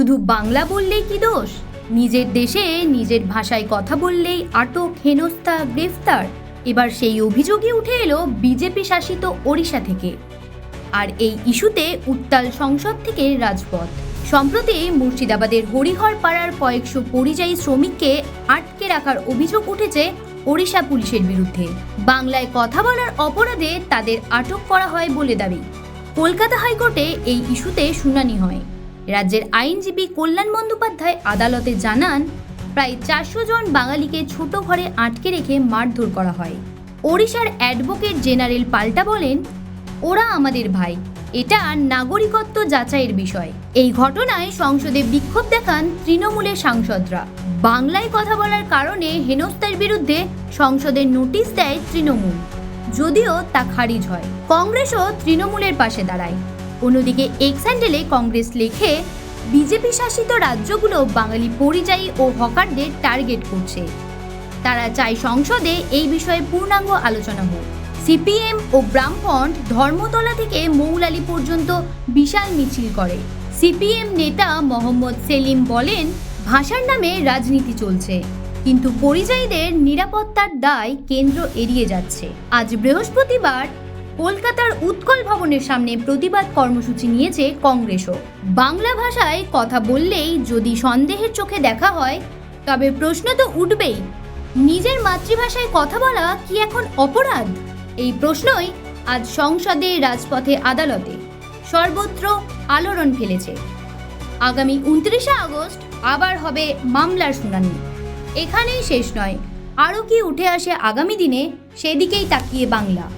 শুধু বাংলা বললেই কি দোষ? নিজের দেশে নিজের ভাষায় কথা বললেই আটক হেনস্থা গ্রেফতার। এবার সেই অভিযোগই উঠে এলো বিজেপি শাসিত ওড়িশা থেকে। আর এই ইস্যুতে উত্তাল সংসদ থেকে রাজপথ। সম্প্রতি মুর্শিদাবাদের হরিহর পাড়ার কয়েকশো পরিযায়ী শ্রমিককে আটকে রাখার অভিযোগ উঠেছে ওড়িশা পুলিশের বিরুদ্ধে। বাংলায় কথা বলার অপরাধে তাদের আটক করা হয় বলে দাবি। কলকাতা হাইকোর্টে এই ইস্যুতে শুনানি হয়। রাজ্যের আইনজীবী কল্যাণ বন্দ্যোপাধ্যায় আদালতে জানান, প্রায় চারশো জন বাঙালিকে ছোট ঘরে আটকে রেখে মারধর করা হয়। ওড়িশার অ্যাডভোকেট জেনারেল পাল্টা বলেন, ওরা আমাদের ভাই। এটা নাগরিকত্ব যাচাইয়ের বিষয়। এই ঘটনায় সংসদে বিক্ষোভ দেখান তৃণমূলের সাংসদরা। বাংলায় কথা বলার কারণে হেনস্থার বিরুদ্ধে সংসদের নোটিশ দেয় তৃণমূল। যদিও তা খারিজ হয়। কংগ্রেসও তৃণমূলের পাশে দাঁড়ায়। অন্যদিকে এক্স হ্যান্ডেলে কংগ্রেস লেখে, বিজেপি শাসিত রাজ্যগুলো বাঙালি পরিযায়ী ও হকারদের টার্গেট করছে। তারা চায় সংসদে এই বিষয়ে পূর্ণাঙ্গ আলোচনা হোক। সিপিএম ও ব্রাহ্মণ ধর্মতলা থেকে মৌলালি পর্যন্ত বিশাল মিছিল করে। সিপিএম নেতা মোহাম্মদ সেলিম বলেন, ভাষার নামে রাজনীতি চলছে, কিন্তু পরিযায়ীদের নিরাপত্তার দায় কেন্দ্র এড়িয়ে যাচ্ছে। আজ বৃহস্পতিবার কলকাতার উৎকল ভবনের সামনে প্রতিবাদ কর্মসূচি নিয়েছে কংগ্রেসও। বাংলা ভাষায় কথা বললেই যদি সন্দেহের চোখে দেখা হয়, তবে প্রশ্ন তো উঠবেই। নিজের মাতৃভাষায় কথা বলা কি এখন অপরাধ? এই প্রশ্নই আজ সংসদে, রাজপথে, আদালতে সর্বত্র আলোড়ন ফেলেছে। আগামী উনত্রিশে আগস্ট আবার হবে মামলার শুনানি। এখানেই শেষ নয়। আরও কি উঠে আসে আগামী দিনে, সেদিকেই তাকিয়ে বাংলা।